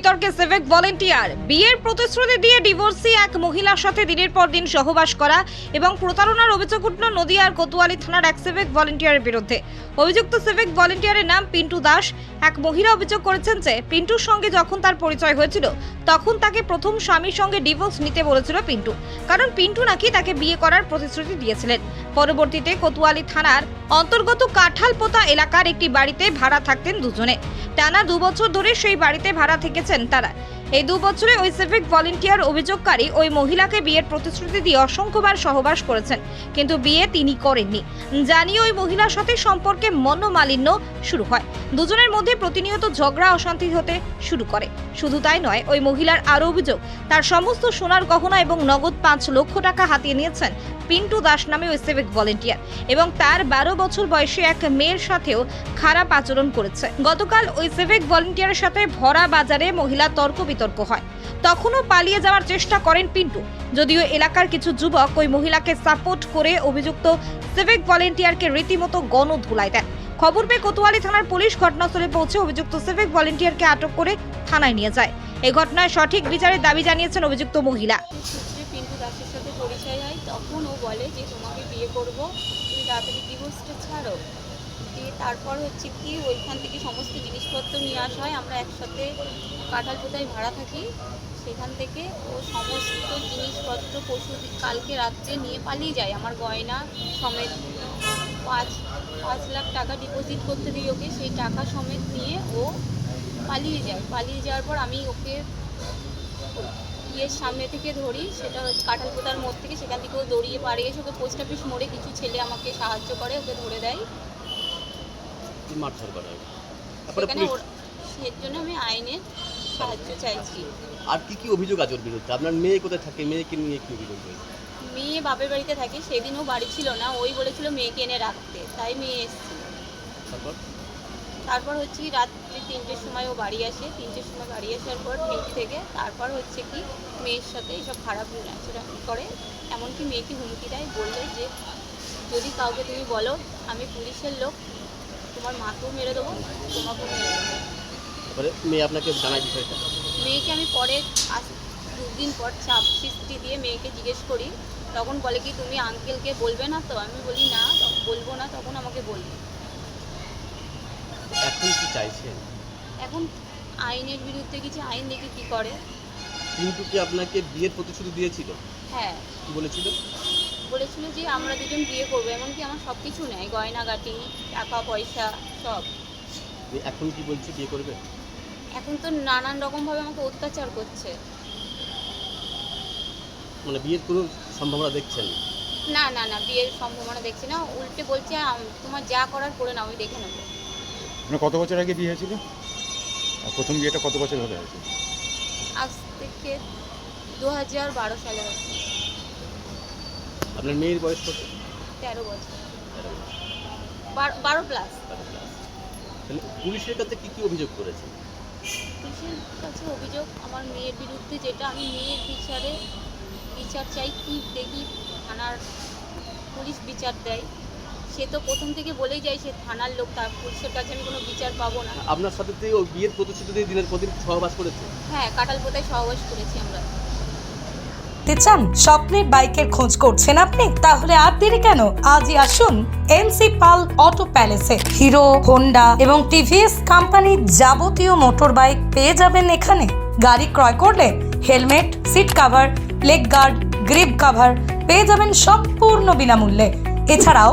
বিতর্কে civic volunteer. বিয়ের প্রতিশ্রুতি দিয়ে ডিভোর্সি এক মহিলার সাথে দিনের পর দিন সহবাস করা এবং প্রতারণার অভিযোগ উঠল নদিয়ার কোতোয়ালি থানার এক সিভিক ভলেন্টিয়ারের বিরুদ্ধে। অভিযুক্ত সিভিক ভলেন্টিয়ারের নাম পিন্টু দাস। এক মহিলা অভিযোগ করেছেন যে, পিন্টুর সঙ্গে যখন তার পরিচয় হয়েছিল, তখন তাকে প্রথম স্বামীর সঙ্গে ডিভোর্স নিতে বলেছিল পিন্টু। কারণ পিন্টু নাকি তাকে বিয়ে করার প্রতিশ্রুতি দিয়েছিলেন। পরবর্তীতে কোতোয়ালি থানার অন্তর্গত কাঁঠালপোতা এলাকার একটি বাড়িতে ভাড়া থাকতেন দুজনে। টানা দু বছর ধরে সেই বাড়িতে ভাড়া থেকেছেন তারা। এই দু বছরে ওই সিভিক ভলেন্টিয়ার অভিযোগকারী ওই মহিলাকে বিয়ের প্রতিশ্রুতি দিয়ে অসংখ্যবার সহবাস করেছেন, কিন্তু বিয়ে তিনি করেননি। জানিয়ে ওই মহিলার সাথে সম্পর্কে মনোমালিন্য শুরু হয়। দুজনের মধ্যে প্রতিনিয়ত ঝগড়া, অশান্তি হতে শুরু করে। শুধু তাই নয়, ওই মহিলার আরও অভিযোগ, তার সমস্ত সোনার গহনা এবং নগদ পাঁচ লক্ষ টাকা হাতিয়ে নিয়েছেন পিন্টু দাস নামে ওই সিভিক ভলেন্টিয়ার এবং তার বারো বছর বয়সী এক মেয়ের সাথেও খারাপ আচরণ করেছে। গতকাল ওই সিভিক ভলেন্টিয়ারের সাথে ভরা বাজারে মহিলা তর্ক বিতর্ক হয়। তখনও পালিয়ে যাওয়ার চেষ্টা করেন পিন্টু। যদিও এলাকার কিছু যুবক ওই মহিলাকে সাপোর্ট করে অভিযুক্ত সিভিক ভলেন্টিয়ারকে রীতিমতো গণ গণধুলাই দেন। খবর পেয়ে কোতোয়ালি থানার পুলিশ ঘটনাস্থলে পৌঁছে অভিযুক্ত সিভিক ভলেন্টিয়ারকে আটক করে থানায় নিয়ে যায়। এই ঘটনায় সঠিক বিচারের দাবি জানিয়েছেন অভিযুক্ত মহিলা। পিন্টু দাসের সাথে পরিচয় হয়, তখন বলে যে, তোমাকে বিয়ে করব, তুমি তাড়াতাড়ি ডিভোর্সটা ছাড়ো। দিয়ে তারপর হচ্ছে কি, ওইখান থেকে সমস্ত জিনিসপত্র নিয়ে আসা হয়। আমরা একসাথে কাঁঠাল পোতায় ভাড়া থাকি। সেখান থেকে ও সমস্ত জিনিসপত্র পশু কালকে রাত্রে নিয়ে পালিয়ে যায় আমার গয়না সমেত। পাঁচ পাঁচ লাখ টাকা ডিপোজিট করতে দিই ওকে। সেই টাকা সমেত নিয়ে ও পালিয়ে যায়। পালিয়ে যাওয়ার পর আমি ওকে ইয়ের সামনে থেকে ধরি সেটা হচ্ছে কাঁঠালপোতার মোড় থেকে সেখান থেকে ও দড়িয়ে পাড়িয়ে এসে ওকে পোস্ট অফিস মোড়ে কিছু ছেলে আমাকে সাহায্য করে ওকে ধরে দেয়। মারধর করা সেখানে সের জন্য আমি আইনের সাহায্য চাইছি। আর কি কি অভিযোগ আছে ওর বিরুদ্ধে? আপনার মেয়ে কোথায় থাকে? মেয়েকে নিয়ে কি অভিযোগ রয়েছে? মেয়ে বাপের বাড়িতে থাকে সেদিনও বাড়ি ছিল না ওই বলেছিল মেয়েকে এনে রাখতে তাই মেয়ে এসেছিল তারপর? তারপর হচ্ছে কি রাত্রি তিনটের সময় ও বাড়ি আসে। তিনটের সময় বাড়ি আসার পর ডিউটি থেকে তারপর হচ্ছে কি মেয়ের সাথে এইসব খারাপ আচরণ করে। এমনকি মেয়েকে হুমকি দেয় বললে যে যদি কাউকে তুমি বলো আমি পুলিশের লোক তোমার মাকেও মেরে দেবো তোমাকেও মেরে দেবো। মেয়ে আপনাকে জানায় বিষয়টা? মেয়েকে আমি পরে দুদিন পর চাপ সৃষ্টি দিয়ে মেয়েকে জিজ্ঞেস করি। তখন বলে কি তুমি আঙ্কেলকে বলবে না তো? আমি বলি না তখন বলব না। তখন আমাকে বলবে। এখন কি চাইছেন এখন আইনের বিরুদ্ধে কিছু আইন দেখি কি করে? কিন্তু কি আপনাকে বিয়ের প্রতিশ্রুতি দিয়েছিল? হ্যাঁ। কি বলেছিল? বলেছিল যে আমরা দুজন বিয়ে করব এমনকি আমার সব কিছু নেয় গয়নাগাটি টাকা পয়সা সব। এখন কি বলছে বিয়ে করবে? এখন তো নানান রকমভাবে আমাকে অত্যাচার করছে। মানে বিয়ের কোনো সম্ভাবনা দেখছেন? না? না না না বিয়ের সম্ভাবনা দেখছি না। উল্টে বলছে তোমার যা করার করে নাও আমি দেখে নেব। মানে কত বছর আগে বিয়ে হয়েছিল? আর প্রথম বিয়েটা কত বছর হলে হয়েছে? আজ থেকে দু হাজার বারো সালে হচ্ছে আপনার মেয়ের বয়স কত? তেরো বছর। বারো- বারো প্লাস। তাহলে পুলিশের কাছে কি কি অভিযোগ করেছে? পুলিশের কাছে অভিযোগ আমার মেয়ের বিরুদ্ধে যেটা আমি মেয়ের বিচারে বিচার চাই কি দেখি থানার পুলিশ বিচার দেয়। সে তো প্রথম থেকে বলেই যায় সে থানার লোক তার পুলিশের কাছে আমি কোনো বিচার পাবো না। আপনার সাথে তো ও বিয়ের প্রতিশ্রুতি দিয়ে দিনের পর দিন সহবাস করেছে। হ্যাঁ কাটাল পোতায় সহবাস করেছি আমরা। চান স্বপ্নের বাইকের খোঁজ করছেন আপনি? তাহলে আর দেরি কেন? আজই আসুন এনসি পাল অটো প্যালেসে। হিরো হোন্ডা এবং টিভিএস কোম্পানির যাবতীয় মোটর বাইক পেয়ে যাবেন এখানে। গাড়ি ক্রয় করলে helmet seat cover leg guard grip cover পেয়ে যাবেন সম্পূর্ণ বিনামূল্যে। এছাড়াও